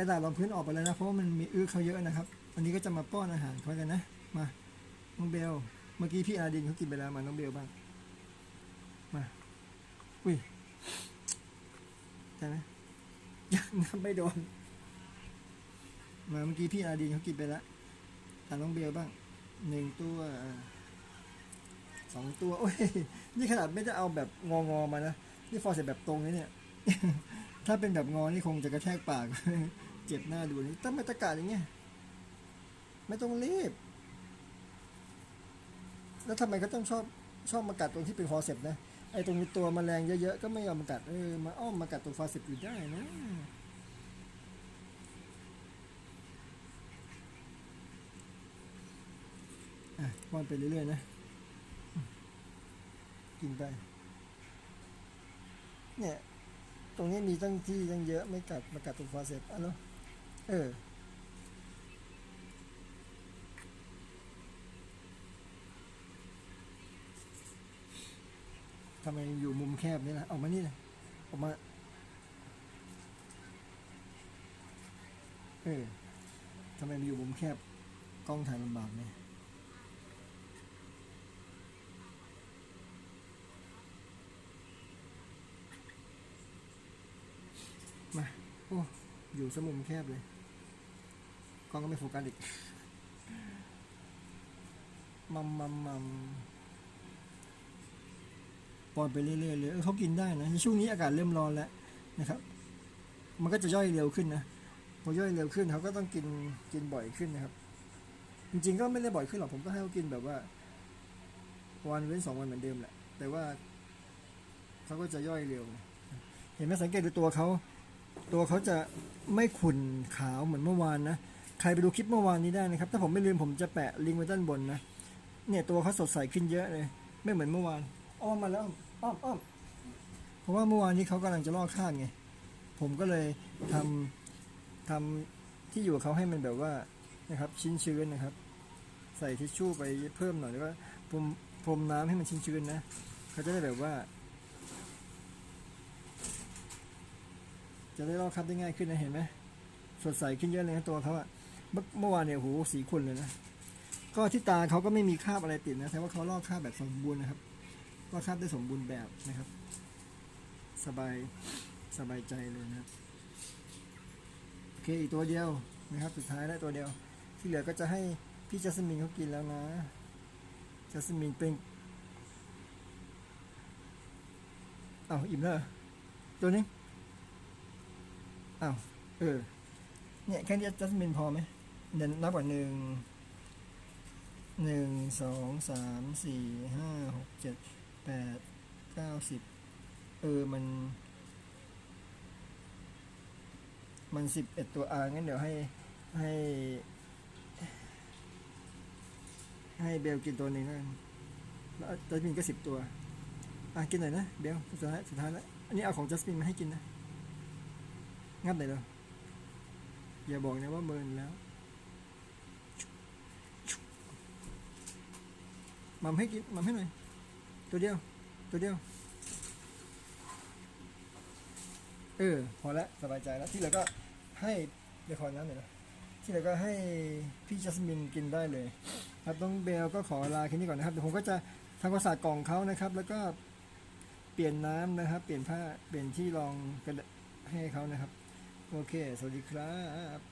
ระดาษรองพื้นออกไปแล้วนะ เพราะว่ามันมีอื้อเขาเยอะนะครับ อันนี้ก็จะมาป้อนอาหารเขากันนะ มาน้องเบล เมื่อกี้พี่อาดินเขากินไปแล้วมาน้องเบลบ้าง มา อุ้ยใช่ไหมยังนับไม่โดน มาเมื่อกี้พี่อาดินเขากินไปแล้วอ่าน้องเบลบ้างหนึ่งตัวสองตัว โอ้ย นี่ขนาดไม่ได้เอาแบบงองอมานะ นี่ฟอร์เสร็จแบบตรงเลยเนี่ย ถ้าเป็นแบบงอ นี่คงจะกระแทกปาก เจ็บหน้าดูนี่ต้องมาตะกาศอย่างเงี้ยไม่ต้องรีบ แล้วทำไมเขาต้องชอบชอบมากัดตรงที่เป็นฟอเซปนะไอ้ตรงนี้ตัวแมลงเยอะๆก็ไม่ยอมมากัดเออมาอ้อมมากัดตรงฟอเซปอยู่ได้นะอะป้อนไปเรื่อยๆนะกินไป เนี่ย ตรงนี้มีตั้งที่ตั้งเยอะไม่กัดมากัดตรงฟอเซปอะเนาะ เออทำไมอยู่มุมแคบนี่ล่ะออกมานี่เลยออกมา เออทำไมมันอยู่มุมแคบกล้องถ่ายลำบากเนี่ยมา โอ้ อยู่สมุมแคบเลย กล้องก็ไม่โฟกัสอีกมัมมัมมัมปล่อยไปเรื่อยๆเลยเออเขากินได้นะในช่วงนี้อากาศเริ่มร้อนแล้วนะครับ มันก็จะย่อยเร็วขึ้นนะพอย่อยเร็วขึ้นเขาก็ต้องกินกินบ่อยขึ้นนะครับ จริงๆก็ไม่ได้บ่อยขึ้นหรอกผมก็ให้เขากินแบบว่าวันเว้นสองวันเหมือนเดิมแหละ แต่ว่าเขาก็จะย่อยเร็ว เห็นไหมสังเกตดูตัวเขา ตัวเขาจะไม่ขุ่นขาวเหมือนเมื่อวานนะ ใครไปดูคลิปเมื่อวานนี้ได้นะครับ ถ้าผมไม่ลืมผมจะแปะลิงก์ไว้ด้านบนนะ เนี่ยตัวเขาสดใสขึ้นเยอะเลย ไม่เหมือนเมื่อวาน อ้อมมาแล้ว อ้อมอ้อมเพราะว่าเมื่อวานนี้เขากำลังจะลอกคราบไง ผมก็เลยทำทำที่อยู่กับเขาให้มันแบบว่านะครับชื้นชื้นนะครับ ใส่ทิชชู่ไปเพิ่มหน่อยแล้วก็พรมพรมน้ำให้มันชื้นชื้นนะเขาจะได้แบบว่า จะได้ลอกคราบได้ง่ายขึ้นนะเห็นไหมสดใสขึ้นเยอะเลยนะตัวเขาอะ เมื่อวานเนี่ยโหสีขุ่นเลยนะ ก็ที่ตาเขาก็ไม่มีคราบอะไรติดนะแต่ว่าเขาลอกคราบแบบสมบูรณ์นะครับก็คาบได้สมบูรณ์แบบนะครับ สบายสบายใจเลยนะครับโอเคอีกตัวเดียวนะครับ สุดท้ายแล้วตัวเดียว ที่เหลือก็จะให้พี่จัสมินเขากินแล้วนะจัสมินเป็นอ้าวอิ่มแล้วตัวนี้อ้าวเออเนี่ยแค่นี้จัสมินพอไหม เดี๋ยวนับก่อนหนึ่งหนึ่งสองสามสี่ห้าหกเจ็ดแปดเก้าสิบเออมัน มันสิบเอ็ดตัวอางั้นเดี๋ยวให้ให้ ให้เบลกินตัวหนึ่งแล้วกันแล้วจัสมินก็สิบตัว อะกินหน่อยนะเบลสุดท้ายสุดท้ายแล้วอันนี้เอาของจัสมินมาให้กินนะ งับหน่อยเลยอย่าบอกนะว่าเมินแล้ว มัมให้กินมัมให้หน่อย ตัวเดียว ตัวเดียว เออ พอแล้วสบายใจแล้ว ที่เหลือก็ให้เดี๋ยวขอน้ำหน่อยนะ ที่เหลือก็ให้พี่จัสมินกินได้เลย ครับต้องเบลก็ขอลาแค่นี้ก่อนนะครับ เดี๋ยวผมก็จะทำความสะอาดกล่องเขานะครับ แล้วก็เปลี่ยนน้ำนะครับ เปลี่ยนผ้า เปลี่ยนที่รองกระให้เขานะครับ โอเค สวัสดีครับ